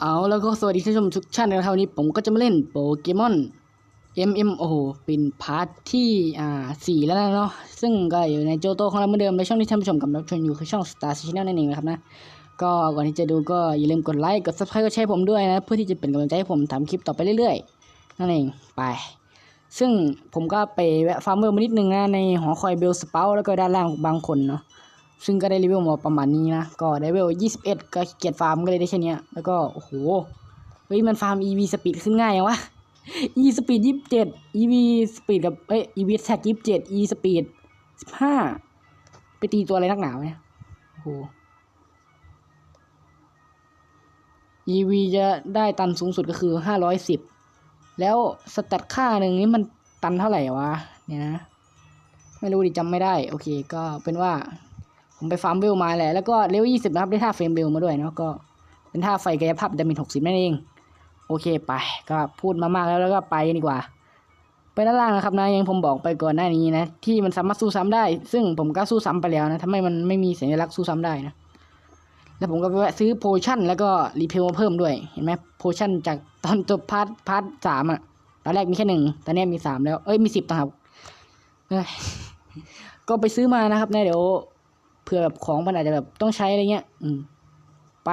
เอาแล้วก็สวัสดีท่านผู้ชมทุกท่านนะครับวันนี้ผมก็จะมาเล่นโปเกมอน MM โอ้โหเป็นพาร์ทที่อ่าสี่แล้วนะเนาะซึ่งก็อยู่ในโจโตของเราเหมือนเดิมในช่องที่ท่านผู้ชมกำลังรับชมอยู่คือช่อง Star Channel นั่นเองนะครับนะก็ก่อนที่จะดูก็อย่าลืมกดไลค์กด subscribe กดแชร์ผมด้วยนะ เพื่อที่จะเป็นกำลังใจให้ผมทำคลิปต่อไปเรื่อยๆ นั่นเองไป ซึ่งผมก็ไปแวะฟาร์มเมอร์มานิดนึงนะในหอคอยเบลสเปาแล้วก็ด้านล่างบางคนเนาะ ซึ่งก็ได้รีวิวมาประมาณนี้นะ ก็ได้เวล 21 ก็เกียจฟาร์มก็เลยได้แค่เนี้ยแล้วก็ โอ้โห เฮ้ย มันฟาร์ม EV สปีดขึ้นง่ายยังวะ E สปีด27 EV สปีดกับเอ้ย EV แท็ก27 E สปีด15 ไปตีตัวอะไรนักหนาวเนี่ย โอ้โห EV จะได้ตันสูงสุดก็คือ 510 แล้วสแตทค่าหนึ่งนี้มันตันเท่าไหร่วะ เนี่ยนะ ไม่รู้ดิจำไม่ได้ โอเค ก็เป็นว่า ผมไปฟาร์มเบลมาแหละแล้วก็เลเวลยี่สิบนะครับได้ท่าเฟรมเบลมาด้วยเนาะก็เป็นท่าไฟกายภาพดามินหกสิบนั่นเอง โอเคไปก็พูดมามากแล้วแล้วก็ไปนดีกว่า ไปด้านล่างนะครับนะยังผมบอกไปก่อนหน้านี้นะ ที่มันสามารถสู้ซ้ำได้ ซึ่งผมก็สู้ซ้ำไปแล้วนะทำไมมันไม่มีสัญลักษณ์สู้ซ้ำได้นะแล้วผมก็ไปแวะซื้อโพชั่นแล้วก็รีเพลมาเพิ่มด้วยเห็นไหมโพชั่นจากตอนจบพาร์ทพาร์ทสามอะตอนแรกมีแค่หนึ่งตอนนี้มีสามแล้วเอ้ยมีสิบนะครับก็ไปซื้อมานะครับนะเดี๋ยว เผื่อแบบของมันอาจจะแบบต้องใช้อะไรเงี้ย อืม ไป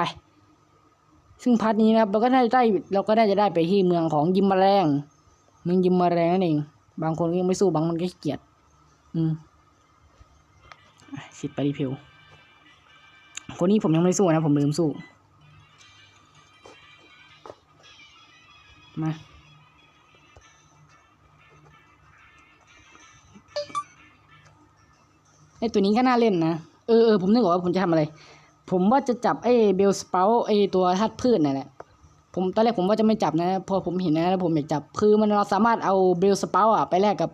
ซึ่งพาร์ทนี้นะครับเราก็ได้ได้เราก็ได้จะได้ไปที่เมืองของยิมมาแมลงเมืองยิมมาแมลงนั่นเอง บางคนก็ยังไม่สู้บางคนก็ขี้เกียจอืมอะสิบไปรีเพลคนนี้ผมยังไม่สู้นะผมลืมสู้ มาไอตัวนี้ก็น่าเล่นนะ เออเออผมนึกออกว่าผมจะทำอะไร ผมว่าจะจับไอ้เบลสเปาไอ้ตัวธาตุพืชนั่นแหละผมตอนแรกผมว่าจะไม่จับนะ พอผมเห็นนะแล้วผมอยากจับคือมันเราสามารถเอาเบลสเปาอะไปแลกกับ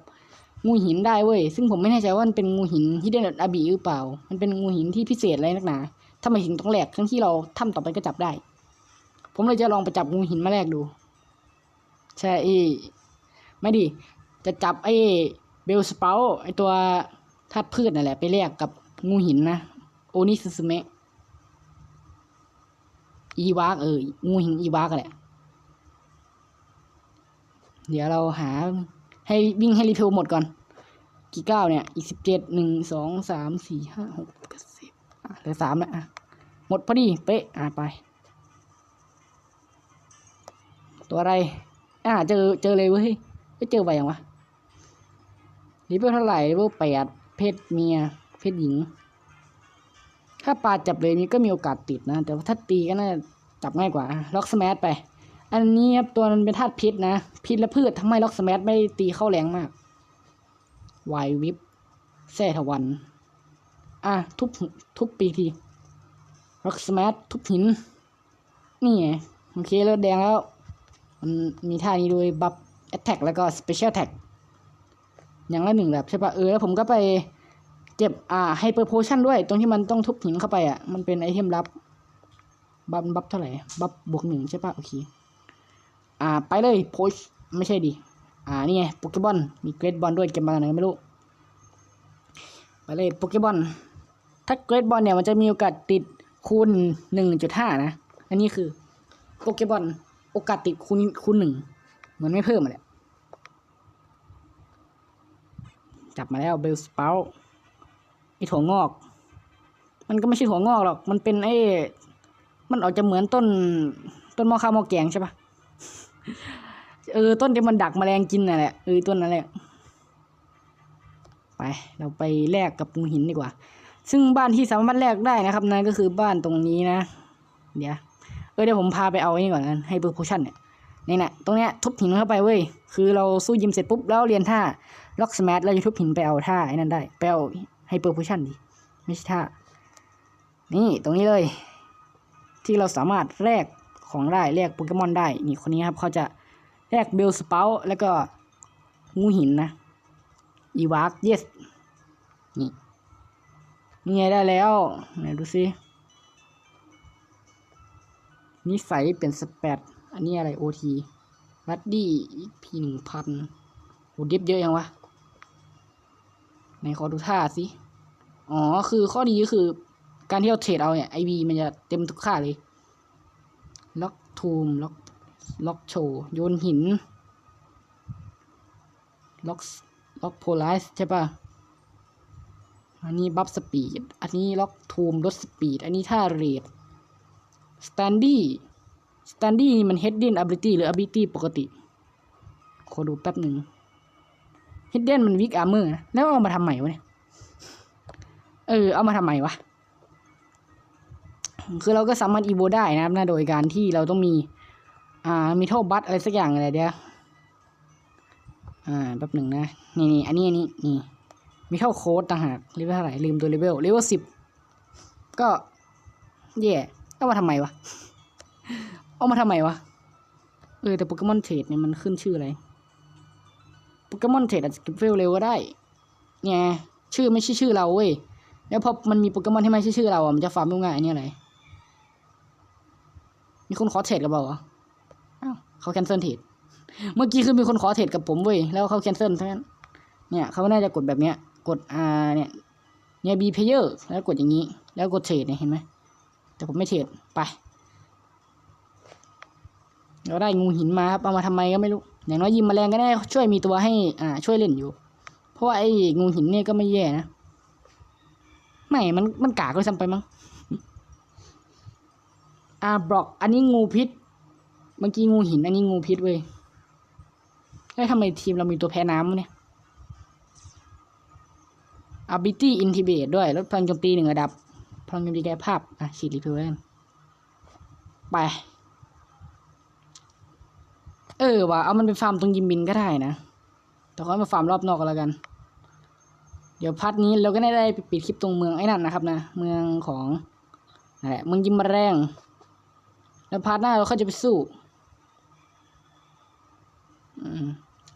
งูหินได้เว้ยซึ่งผมไม่แน่ใจว่ามันเป็นงูหินที่เดนอาบีหรือเปล่า มันเป็นงูหินที่พิเศษอะไรนักหนาถ้ามาหินต้องแลกทั้งที่เราทำต่อไปก็จับได้ ผมเลยจะลองไปจับงูหินมาแลกดู ใช่ไอ้ไม่ดิจะจับไอ้เบลสเปาไอ้ตัวธาตุพืชนั่นแหละไปแลกกับ งูหินนะ โอนิสซึเมะอีวากเออ งูหินอีวากแหละ เดี๋ยวเราหาให้วิ่งให้รีเพลหมดก่อน กี่เก้าเนี่ย อีกสิบเจ็ดหนึ่งสองสามสี่ห้าหกเจ็ดสิบเหลือสามแล้วอะ หมดพอดี เป๊ะ อะไป ตัวอะไร อะ เจอเจอเลยเว้ยเอ้ยเจอไปยังวะรีเพลเท่าไหร่รีเพลแปดเพศเมีย เพศหญิง ถ้าปลาจับเลยนี่ก็มีโอกาสติดนะ แต่ว่าถ้าตีก็น่าจะจับง่ายกว่า ล็อกสแมทไป อันนี้ครับตัวมันเป็นธาตุพิษนะ พิษและพืชทำไมล็อกสแมทไม่ตีเข้าแรงมากวายวิบแซ่ทวัน อะ ทุบทุบปีทีล็อกสแมททุบหิน นี่ไงโอเคเลือดแดงแล้ว มันมีท่านี้ด้วยบัฟแอตแทกแล้วก็สเปเชียลแท็กอย่างละหนึ่งแบบใช่ปะเออ แล้วผมก็ไป เจ็บอ่าไฮเปอร์โพชั่นด้วย ตรงที่มันต้องทุบหินเข้าไปอะ มันเป็นไอเทมลับ บัฟบัฟเท่าไหร่ บัฟบวกหนึ่งใช่ปะโอเค อ่า ไปเลยโพชไม่ใช่ดิ อ่า นี่ไง โปเกบอลมีเกรดบอลด้วย เก็บมาไหนไม่รู้ ไปเลยโปเกบอลถ้าเกรดบอลเนี่ยมันจะมีโอกาสติดคูณหนึ่งจุดห้านะ อันนี้คือโปเกบอลโอกาสติดคูณคูณหนึ่งเหมือนไม่เพิ่มอะแหละจับมาแล้วเบลสเปา ถั่วงอก มันก็ไม่ใช่ถั่วงอกหรอก มันเป็นไอ้ มันออกจะเหมือนต้น ต้นมอข้าวมอแกงใช่ปะเออต้นที่มันดักแมลงกินน่ะแหละเออต้นนั้นแหละไปเราไปแลกกับงูหินดีกว่า ซึ่งบ้านที่สามารถแลกได้นะครับนั่นก็คือบ้านตรงนี้นะ เดี๋ยวเออเดี๋ยวผมพาไปเอาไอ้นี่ก่อนนะให้เบอร์โพชั่นเนี่ยนี่นะตรงเนี้ยทุบหินเข้าไปเว้ยคือเราสู้ยิมเสร็จปุ๊บแล้วเรียนท่าล็อกสมาร์ทเราจะทุบหินไปเอาท่าไอ้นั่นได้ไปเอา ไฮเปอร์โพชั่นดิไม่ใช่ท่า นี่ตรงนี้เลย ที่เราสามารถแลกของได้แลกโปเกมอนได้ นี่คนนี้ครับเขาจะแลกเบลสเปาแล้วก็งูหินนะอีวากเยสนี่นี่ไงได้แล้วไหนดูซินิสัยเป็นสเปดอันนี้อะไรโอทีรัดดี้พีหนึ่งพันโหดิฟเยอะยังวะ ไหนขอดูท่าสิ อ๋อ คือข้อดีก็คือ การที่เราเทรดเอาเนี่ยไอวีมันจะเต็มทุกค่าเลย ล็อกทูม ล็อก ล็อกโชว์ โยนหิน ล็อก ล็อกโพลาร์ใช่ปะอันนี้บัฟสปีด อันนี้ล็อกทูมลดสปีด อันนี้ท่าเรทสแตนดี้สแตนดี้มันเฮดเดนอับิลิตี้หรืออับิลิตี้ปกติ ขอดูแป๊บหนึ่ง ฮิดเด้นมันวิกอาร์เมอร์นะแล้วเอามาทำใหม่วะเนี่ยเออเอามาทำใหม่วะคือเราก็สามารถอีโวได้นะครับนะโดยการที่เราต้องมี อ่ามีเท่าบัตอะไรสักอย่างอะไรเดียวอ่าแป๊บหนึ่งนะ นี่นี่อันนี้อันนี้นี่มีเท่าโค้ดต่างหากเลเวลเท่าไหร่ลืมตัวเลเวลเลเวลสิบก็แย่เอามาทำไมวะ เอามาทำไมวะ เออแต่โปเกมอนเทรดเนี่ยมันขึ้นชื่ออะไร โปเกมอนเทรดอาจจะเก็บเวลเร็วก็ได้เนี่ยชื่อไม่ใช่ชื่อเราเว้ยแล้วพอมันมีโปเกมอนที่ไม่ใช่ชื่อเราอะมันจะฟาร์มง่ายอันนี้อะไรมีคนขอเทรดกับเราเหรออ้าวเขาแคนเซิลเทรดเมื่อกี้คือมีคนขอเทรดกับผมเว้ยแล้วเขาแคนเซิลทั้งนั้นเนี่ยเขาน่าจะกดแบบเนี้ย กดอ่าเนี่ยเนี่ยบีเพเยอร์แล้วกดอย่างนี้ แล้วกดเทรดเนี่ยเห็นไหมแต่ผมไม่เทรดไปเราได้งูหินมาครับเอามาทำไมก็ไม่รู้ อย่างน้อยยิมแมลงก็ได้ช่วยมีตัวให้อ่าช่วยเล่นอยู่ เพราะว่าไอ้งูหินเนี่ยก็ไม่แย่นะไม่มันมันกากเลยซ้ำไปมั้งอ่าบล็อก อันนี้งูพิษเมื่อกี้งูหิน อันนี้งูพิษเว้ยแล้วทำไมทีมเรามีตัวแพ้น้ำเนี่ย ability intibate ด้วยลดพลังโจมตีหนึ่งระดับ พลังโจมตีแก้ภาพ อะฉีดรีเพลเนไป เออว่ะเอามันไปฟาร์มตรงยิมบินก็ได้นะแต่ขอให้มาฟาร์มรอบนอกก็แล้วกัน เดี๋ยวพาร์ทนี้เราก็ได้ไปปิดคลิปตรงเมืองไอ้นั่นนะครับนะ เมืองของนั่นแหละเมืองยิมแมลงแล้วพาร์ทหน้าเราก็จะไปสู้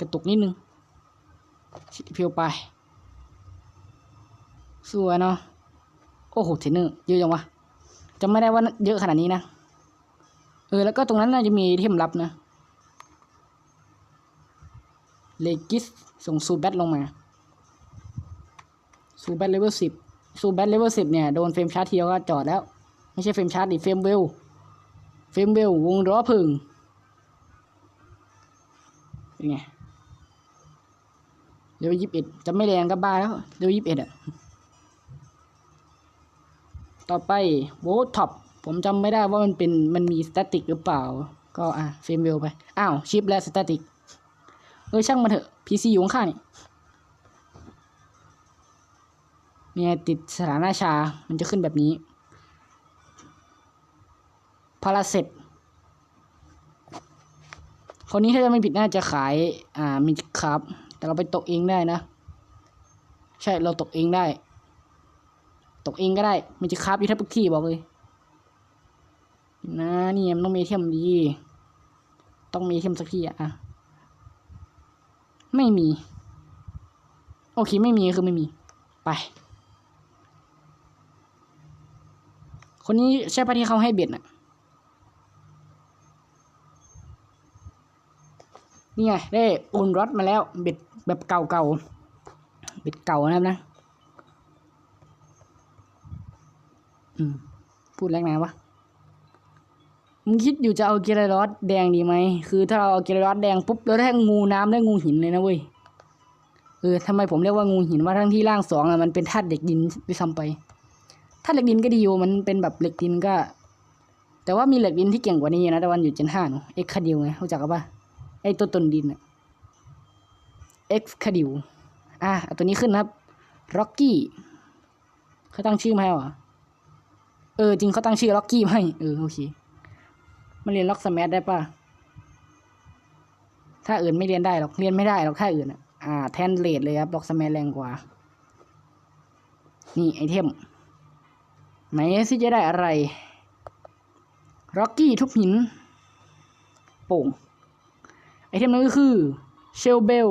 กระตุกนิดนึงฉีดรีเพลไป สวยเนาะ โอ้โหเทรนเนอร์เยอะจังวะจำไม่ได้ว่าเยอะขนาดนี้นะ เออ แล้วก็ตรงนั้นน่าจะมีเทมลับนะ เลกิสส่งซูแบทลงมาซูแบทเลเวลสิบซูแบทเลเวลสิบเนี่ยโดนเฟรมชาร์จทีเดียวก็จอดแล้ว ไม่ใช่เฟรมชาร์จดิเฟรมเวลเฟรมเวลวงล้อพึ่งเป็นไงเลเวลยี่สิบเอ็ดจะไม่แรงก็บ้าแล้วเลเวลยี่สิบเอ็ดอะต่อไปโวท็อปผมจำไม่ได้ว่ามันเป็นมันมีสแตติกหรือเปล่า ก็อะเฟรมเวลไป อ้าว ชิปและสแตติก เออช่างมันเถอะ PC อยู่ข้างนี่เนี่ยติดสถานะชา มันจะขึ้นแบบนี้ พาราเซตคนนี้ถ้าจะไม่ผิดน่าจะขาย อ่ามีครับ แต่เราไปตกเองได้นะ ใช่เราตกเองได้ ตกเองก็ได้มันจะคราบอยู่ทับทุกที่บอกเลยนะนี่มันต้องมีไอเทมดี ต้องมีไอเทมสักที่อะอะ ไม่มี โอเคไม่มีคือไม่มี ไป คนนี้ใช่ปะที่เขาให้เบ็ดน่ะ นี่ไงได้โอนรถมาแล้ว เบ็ดแบบเก่าๆ เบ็ดเก่านะครับนะ อืม พูดแรงนวะ มึงคิดอยู่จะเอาเกลรอดแดงดีไหม คือถ้าเราเอาเกลรอดแดงปุ๊บเราได้งูน้ำได้งูหินเลยนะเว้ย เออทำไมผมเรียกว่างูหินว่าทั้งที่ร่างสองอะมันเป็นธาตุเหล็กดินด้วยซ้ำไป ธาตุเหล็กดินก็ดีอยู่ มันเป็นแบบเหล็กดินก็ แต่ว่ามีเหล็กดินที่เก่งกว่านี้นะแต่วันอยู่เจนห้าเนเอ็กคาดิวไงรู้จักปะไอตัวตนดินอะเอ็กคาดิวอะตัวนี้ขึ้นครับร็อกกี้เขาตั้งชื่อมาให้หรอ เออจริงเขาตั้งชื่อล็อกกี้ให้ เออโอเค มันเรียนล็อกสแมทได้ปะถ้าอื่นไม่เรียนได้หรอก เรียนไม่ได้หรอกถ้าอื่นอ่า แทนเลดเลยครับล็อกสแมทแรงกว่า นี่ไอเทม ไหนสิจะได้อะไรล็อกกี้ทุบหิน โป่ง ไอเทมนั้นก็คือเชลเบล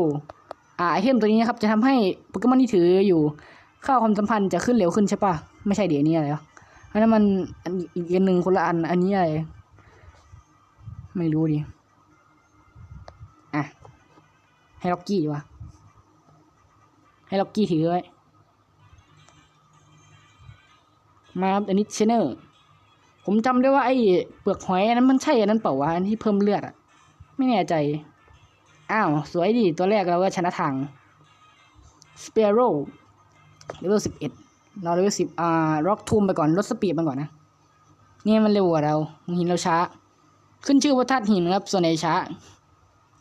อ่าไอเทมตัวนี้นะครับ จะทำให้โปเกมอนที่ถืออยู่ค่าวความสัมพันธ์จะขึ้นเร็วขึ้นใช่ปะไม่ใช่เดี๋ยวนี้อะไรวะอันนั้นมันอันอีกอันหนึ่งคนละอันอันนี้อะไร ไม่รู้ดิ อะ ให้ล็อกกี้ดีว่าให้ล็อกกี้ถือไว้ มาครับอันนี้เชนเนอร์ ผมจำได้ว่าไอ้เปลือกหอยนั้นมันใช่อันนั้นเปล่าวะ อันที่เพิ่มเลือดอะไม่แน่ใจ อ้าว สวยดี ตัวแรกเราก็ชนะทางสเปโร่เลเวลสิบเอ็ดเราเลเวลสิบอ่าร็อกทูมไปก่อนลดสปีดมันก่อนนะ เนี่ยมันเร็วกว่าเราหินเราช้า ขึ้นชื่อว่าธาตุหินครับส่วนใหญ่ช้า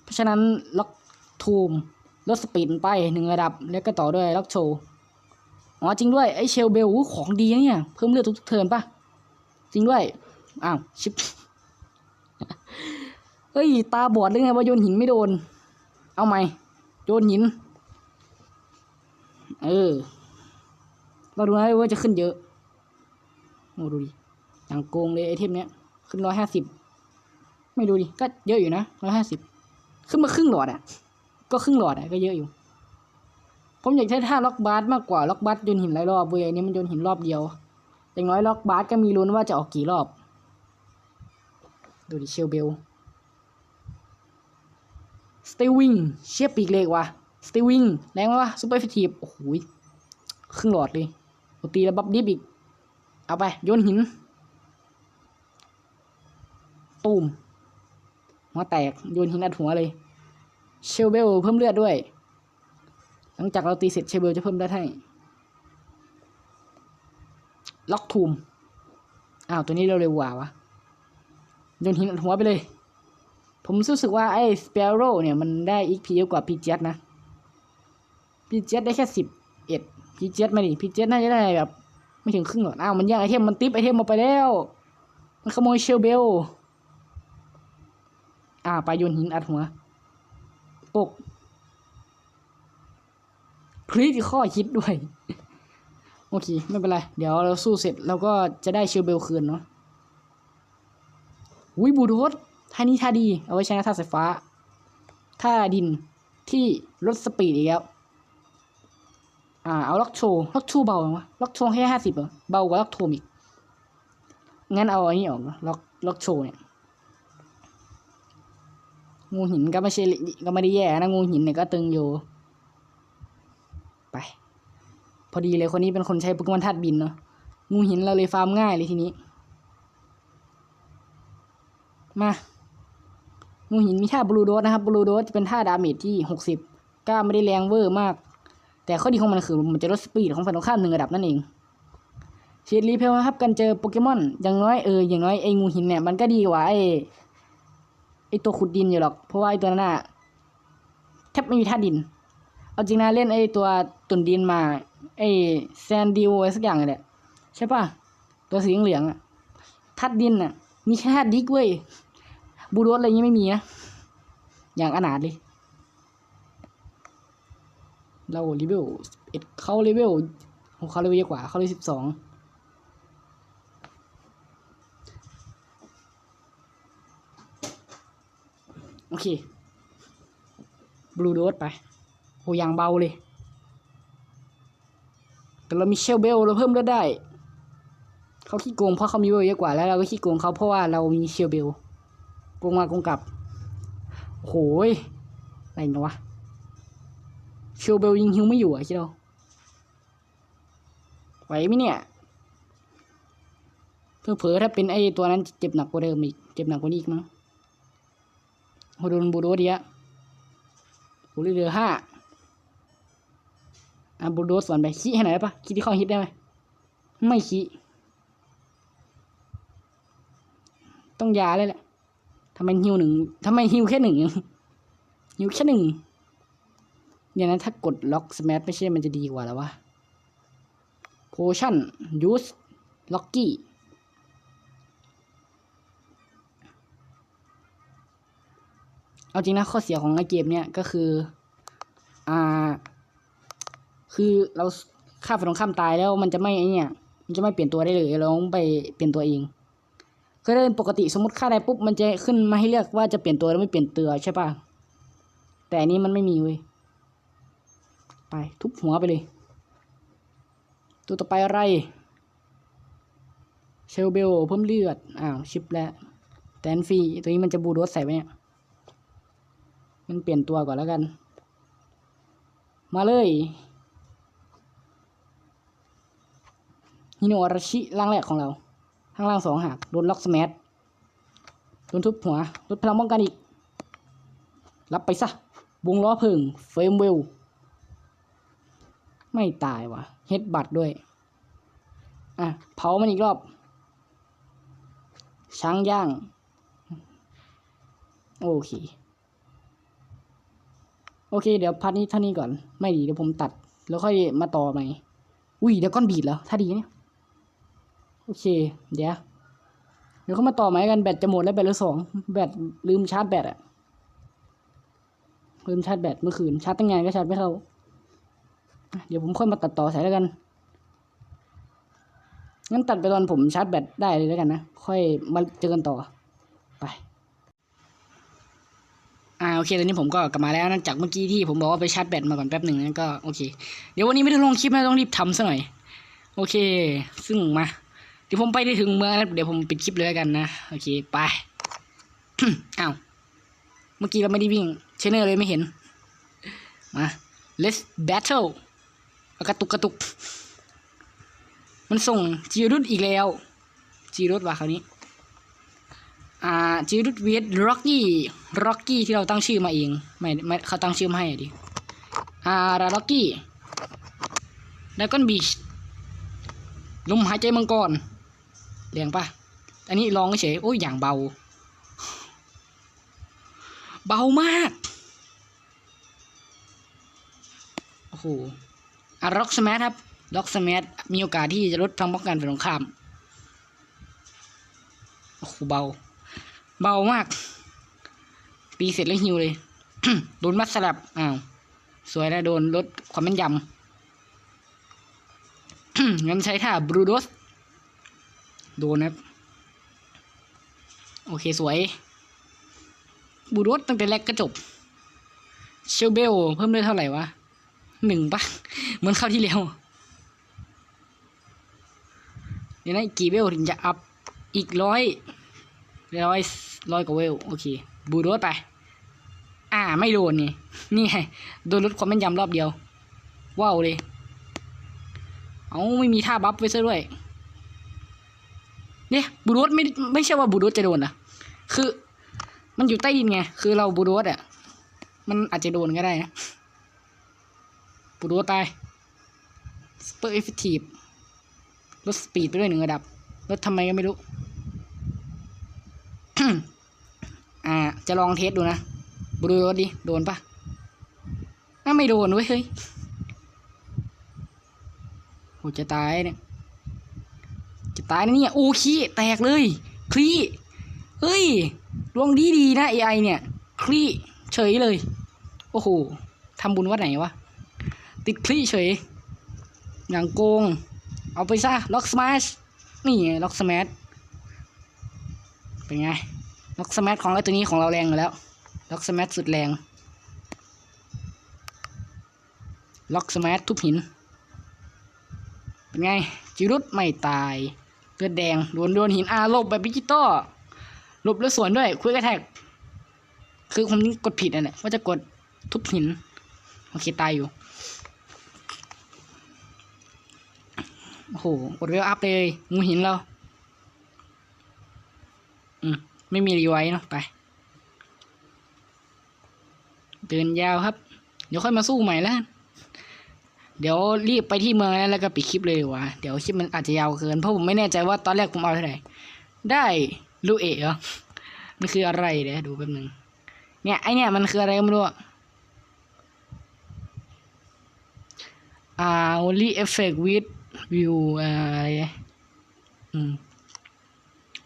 เพราะฉะนั้นล็อกทูมลดสปีดไปหนึ่งระดับ แล้วก็ต่อด้วยล็อกโชว์อ๋อจริงด้วยไอเชลเบลอู้ของดีนะเนี่ย เพิ่มเลือดทุกๆเทิร์นปะจริงด้วย อ้าว ชิปเฮ้ย ตาบอดหรือไงว่าโยนหินไม่โดน เอาไหมโยนหิน เออ เราดูนะว่าจะขึ้นเยอะโอ้ดูดิอย่างโกงเลยไอเทมเนี้ย ขึ้นร้อยห้าสิบ ไม่ดูดิ ก็เยอะอยู่นะร้อยห้าสิบขึ้นมาครึ่งหลอดอะ ก็ครึ่งหลอดอะก็เยอะอยู่ ผมอยากใช้ท่าล็อกบาสมากกว่าล็อกบาสโยนหินหลายรอบเว้ยอันนี้มันโยนหินรอบเดียว อย่างน้อยล็อกบาสก็มีลุ้นว่าจะออกกี่รอบ ดูดิเชลเบลสตีวิงเชียปีกเล็กว่ะสตีวิงแรงไหมวะซูเปอร์ฟิทีฟโอ้โหครึ่งหลอดเลยโอตีแล้วบับดิบอีก เอาไปโยนหิน ตูม หัวแตกโยนหินอัดหัวเลยเชลเบลเพิ่มเลือดด้วย หลังจากเราตีเสร็จเชลเบลจะเพิ่มเลือดให้ ล็อกทูมอ้าวตัวนี้เราเร็วกว่าวะโยนหินอัดหัวไปเลย ผมรู้สึกว่าไอ้สเปโร่เนี่ยมันได้อีกพีเยอะกว่าพีเจนะพีเจได้แค่สิบเอ็ดพีเจไม่ดิพีเจน่าจะได้แบบ ไม่ถึงครึ่งหรอกอ้าวมันแย่งไอเทมมันติปไอเทมมาไปแล้ว มันขโมยเชลเบล อ่าไปโยนหินอัดหัวปกคริติข้อคิดด้วย โอเค ไม่เป็นไร เดี๋ยวเราสู้เสร็จเราก็จะได้เชลเบลคืนเนาะอุ้ยบูโดสท่านี้ท่าดี เอาไว้ใช้ท่าสายฟ้า ท่าดินที่ลดสปีดอีกแล้ว อ่า เอาล็อกโชว์ล็อกโชว์เบาไหมล็อกโชว์แค่ห้าสิบเหรอเบากว่าล็อกโทมอีก งั้นเอาอันนี้ออกนะล็อกล็อกโชว์เนี่ย งูหินก็ไม่ใช่ก็ไม่ได้แย่นะงูหินเนี่ยก็ตึงอยู่ ไป พอดีเลยคนนี้เป็นคนใช้โปเกมอนธาตุบินเนาะงูหินเราเลยฟาร์มง่ายเลยทีนี้ มางูหินมีท่าบลูโดสนะครับบลูโดสจะเป็นท่าดาเมจที่หกสิบก็ไม่ได้แรงเวอร์มาก แต่ข้อดีของมันคือมันจะลดสปีดของฝั่งตรงข้ามหนึ่งระดับนั่นเองเชียร์รีเพลครับกันเจอโปเกมอนอย่างน้อยเอออย่างน้อยไอ้งูหินเนี่ยมันก็ดีกว่าไอ้ไอ้ ตัวขุดดินอยู่หรอก เพราะว่าไอตัวนั้นน่ะแทบไม่มีท่าดิน เอาจริงนะเล่นไอตัวตุ่นดินมา ไอแซนดิวอะไรสักอย่างเลยแหละใช่ป่ะตัวสีเหลืองอะทัดดินอะมีแค่ดดิกเว้ยบูโดสอะไรอย่างงี้ไม่มีนะ อย่างอนาถเลยเราเลเวลเอ็ดเขาเลเวลเขาเลเวลเยอะกว่า เขาเลเวลสิบสอง โอเค บลูโดสไปโหอย่างเบาเลย แต่เรามีเชลเบลเราเพิ่มเลือดได้ เขาขี้โกงเพราะเขามีเวลเยอะกว่าแล้วเราก็ขี้โกงเขาเพราะว่าเรามีเชลเบลโกงมาโกงกลับโอ้โหยอะไรเนาะวะเชลเบลยิงฮิวไม่อยู่อะคิดเอาไหวไหมเนี่ยเผลอๆถ้าเป็นไอ้ตัวนั้นเจ็บหนักกว่าเดิมอีก เจ็บหนักกว่านี้อีกมั้ง โหโดนบูโดเดียโหเหลือห้าอะบูโดสสวนไปขี้ให้หน่อยปะขี้ที่ข้าฮิตได้ไหมไม่ขี้ต้องยาเลยแหละทำไมฮิวหนึ่งทำไมฮิวแค่หนึ่งฮิวแค่หนึ่งเดี๋ยนะถ้ากดล็อกสมัไม่ใช่มันจะดีกว่าแล้ววะโพชั่นยูสล็อกกี้ เอาจริงนะข้อเสียของไอเกมเนี่ยก็คืออ่าคือเราฆ่าฝ่ายตรงข้ามตายแล้วมันจะไม่ไอเนี่ย มันจะไม่เปลี่ยนตัวได้เลยเราต้องไปเปลี่ยนตัวเองก็เล่นปกติสมมติฆ่าได้ปุ๊บมันจะขึ้นมาให้เลือกว่าจะเปลี่ยนตัวหรือไม่เปลี่ยนตัวใช่ปะแต่อันนี้มันไม่มีเว้ยไปทุบหัวไปเลย ตัวต่อไปอะไรเชลเบลเพิ่มเลือดอ้าวชิปแล้วแตนฟรีตัวนี้มันจะบูโดสใส่ไว้เนี่ย มันเปลี่ยนตัวก่อนแล้วกัน มาเลยฮิโนอาราชิร่างแรกของเรา ข้างล่างสองหักโดนล็อกสแมทโดนทุบหัวลดพลังป้องกันอีก รับไปซะวงล้อเพิงเฟรมเวลไม่ตายว่ะ เฮดบัตด้วย อะ เผามันอีกรอบ ช้างย่าง โอเค โอเค เดี๋ยวพาร์ทนี้เท่านี้ก่อน ไม่ดีเดี๋ยวผมตัด แล้วค่อยมาต่อใหม่ อุ้ยเดี๋ยวก้อนบีดแล้วถ้าดีเนี่ย โอเค เดี๋ยว เดี๋ยวเขามาต่อใหม่กัน แบตจะหมดแล้วแบตเหลือสอง แบตลืมชาร์จแบตอะลืมชาร์จแบตเมื่อคืน ชาร์จตั้งงานก็ชาร์จไม่เข้า เดี๋ยวผมค่อยมาตัดต่อใส่แล้วกัน งั้นตัดไปตอนผมชาร์จแบตได้เลยแล้วกันนะ ค่อยมาเจอกันต่อ ไป อ่าโอเคตอนนี้ผมก็กลับมาแล้วนะจากเมื่อกี้ที่ผมบอกว่าไปชาร์จแบตมาก่อนแป๊บหนึ่งนั้นก็โอเค เดี๋ยววันนี้ไม่ได้ลงคลิปนะต้องรีบทำซะหน่อย โอเค ซึ่งมาเดี๋ยวผมไปได้ถึงเมืองแล้วเดี๋ยวผมปิดคลิปเลยกันนะโอเคไปอ้าวเมื่อกี้เราไม่ได้วิ่งเชนเนอร์เลยไม่เห็นมา let's battle กระตุกกระตุก มันส่งจีรุดอีกแล้วจีรุดว่ะคราวนี้ จีรุดเวทร็อกกี้ร็อกกี้ที่เราตั้งชื่อมาเองไม่ไม่เขาตั้งชื่อมาให้ดิอ่าราร็อกกี้แล้วก็บีชลมหายใจมังกรเรียงปะอันนี้ลองเฉยโอ้ยอย่างเบา เบามากโอ้โหอะร็อกสมัทครับร็อกสมัทมีโอกาสที่จะลดพลังป้องกันฝ่ายตรงข้ามโอ้โหเบา เบามาก ตีเสร็จแล้วฮิวเลย โดนมัดสลับ อ้าว สวยแล้วโดนลดความแม่นยำ งั้นใช้ท่าบรูโดส โดนนะครับโอเคสวย บูโดสตั้งแต่แรกก็จบ เชลเบล เพิ่มได้เท่าไหร่วะหนึ่งปะเหมือนเข้าที่แล้วเดี๋ยวนะกี่เวลถึงจะอัพอีกร้อย ร้อยร้อยกว่าเวลโอเคบูโดสไป อ่าไม่โดนนี่นี่ไงโดนลดความแม่นยำรอบเดียว ว้าวเลยเอาไม่มีท่าบัฟไว้ซะด้วย เนี่ยบูโรสไม่ไม่ใช่ว่าบูโรสจะโดนนะคือมันอยู่ใต้ดินไง คือเราบูโรสอะ มันอาจจะโดนก็ได้นะ บูโรสตายสเปอร์เอฟเฟกตีฟลดสปีดไปด้วยหนึ่งระดับลดทำไมก็ไม่รู้ อ่า จะลองเทสดูนะบูโรสดิ โดนปะน่าไม่โดนเว้ยเฮ้ยโหจะตายเนี่ย จะตายนะเนี่ย โอ้ขี้แตกเลย คลีเฮ้ยดวงดีดีนะ AI เนี่ย คลีเฉยเลย โอ้โหทำบุญวัดไหนวะ ติดคลีเฉย อย่างโกง เอาไปซะ ล็อกสมาชนี่ไงล็อกสมาชเป็นไง ล็อกสมาชของไอ้ตัวนี้ของเราแรงอยู่แล้ว ล็อกสมาชสุดแรง ล็อกสมาชทุบหิน เป็นไง จิรุตไม่ตายเลือดแดง โดนโดนหินอาลบแบบดิจิตอลลบแล้วสวนด้วยคุยกระแทก คือผมกดผิดอะเนี่ยว่าจะกดทุบหิน โอเคตายอยู่ โอ้โหกดเวลอัพเลย งูหินเรา อืม ไม่มีรีไวท์เนาะไป เดินยาวครับ เดี๋ยวค่อยมาสู้ใหม่แล้วเดี๋ยวรีบไปที่เมืองนั้นแล้วก็ปิดคลิปเลยดีกว่ะเดี๋ยวคลิปมันอาจจะยาวเกินเพราะผมไม่แน่ใจว่าตอนแรกผมเอาเท่าไหร่ได้ลูเอะเหรอมันคืออะไรเดี๋ยวดูแป๊บนึงเนี่ยไอเนี่ยมันคืออะไรก็ไม่รู้อะอ่า only effect with view อะไรอืม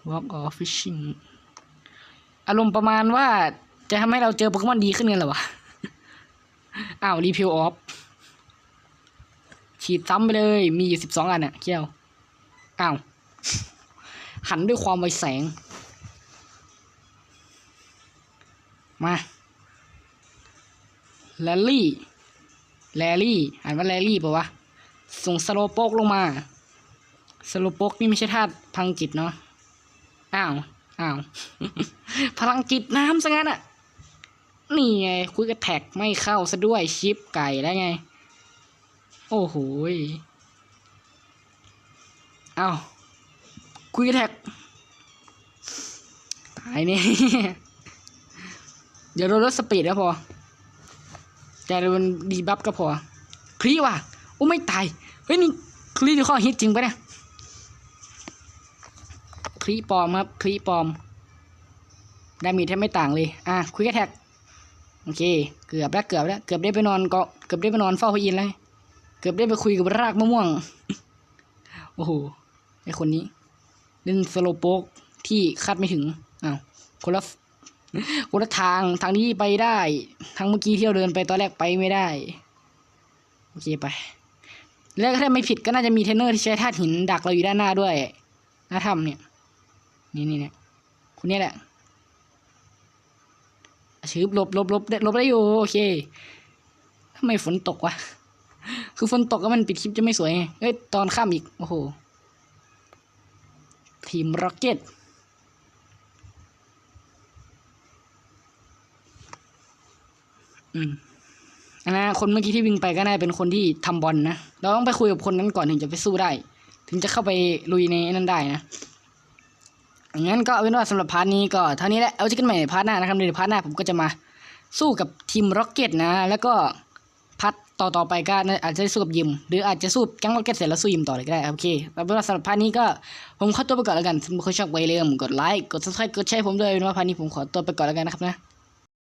walk or fishing อารมณ์ประมาณว่าจะทำให้เราเจอโปเกมอนดีขึ้นกันหรอวะ อ้าว repeal off ฉีดซ้ำไปเลย มีอยู่สิบสองอันอะเกี้ยว อ้าว หันด้วยความไวแสง มาแลลี่แลลี่อ่านว่าแลลี่ปะวะ ส่งสโลโปกลงมา สโลโปกนี่ไม่ใช่ธาตุพังจิตเนาะ อ้าว อ้าว พลังจิตน้ำซะงั้นอะนี่ไงคุยกับแท็กไม่เข้าซะด้วยชิปไก่แล้วไง โอ้โหเอาคคุยกับแท็กตายเนี่ยเดี๋ยวเราลดสปีดแล้วพอ แต่เรามันดีบัฟก็พอ คลีว่ะโอ้ไม่ตาย เฮ้ยนี่คลีที่ข้อฮิตจริงปะเนี่ย ลีปลอมครับคลีปลอมดามีแทบไม่ต่างเลย อะคุยแท็กโอเค เกือบแล้วเกือบแล้วเกือบได้ไปนอนเกาะเกือบได้ไปนอนเฝ้าพระอินทร์แล้วเกือบได้ไปคุยกับรากมะม่วง โอ้โหไอคนนี้เล่นสโลโป๊กที่คาดไม่ถึงอ้าวคนละคนละทางทางนี้ไปได้ ทางเมื่อกี้ที่เราเดินไปตอนแรกไปไม่ได้ โอเคไป แล้วถ้าไม่ผิดก็น่าจะมีเทรนเนอร์ที่ใช้ธาตุหินดักเราอยู่ด้านหน้าด้วยหน้าถ้ำเนี่ย นี่นี่เนี่ยคนนี้แหละชืบหลบหลบหลบได้หลบได้อยู่โอเคทำไมฝนตกวะคือฝนตกก็มันปิดคลิปจะไม่สวยไงเอ้ยตอนข้ามอีก โอ้โห ทีมร็อกเก็ตอืมอันนะคนเมื่อกี้ที่วิ่งไปก็น่าเป็นคนที่ทำบอลนะ เราต้องไปคุยกับคนนั้นก่อนถึงจะไปสู้ได้ ถึงจะเข้าไปลุยในนั้นได้นะ งั้นก็เอาเป็นว่าสำหรับพาร์ทนี้ก็เท่านี้แหละเอาเจอกันใหม่พาร์ทหน้านะครับในพาร์ทหน้าผมก็จะมาสู้กับทีมร็อกเก็ตนะ แล้วก็พาร์ทต่อต่อไปก็อาจจะสู้กับยิม หรืออาจจะสู้แก๊งร็อกเก็ตเสร็จแล้วสู้ยิมต่อเลยก็ได้โอเคเอาเป็นว่าสำหรับพาร์ทนี้ก็ผมขอตัวไปก่อนแล้วกันถ้าใครชอบไวเริ่มกดไลค์กดซับสไครต์กดแชร์ผมด้วยเป็นว่าพาร์ทนี้ผมขอตัวไปก่อนแล้วกันนะครับนะ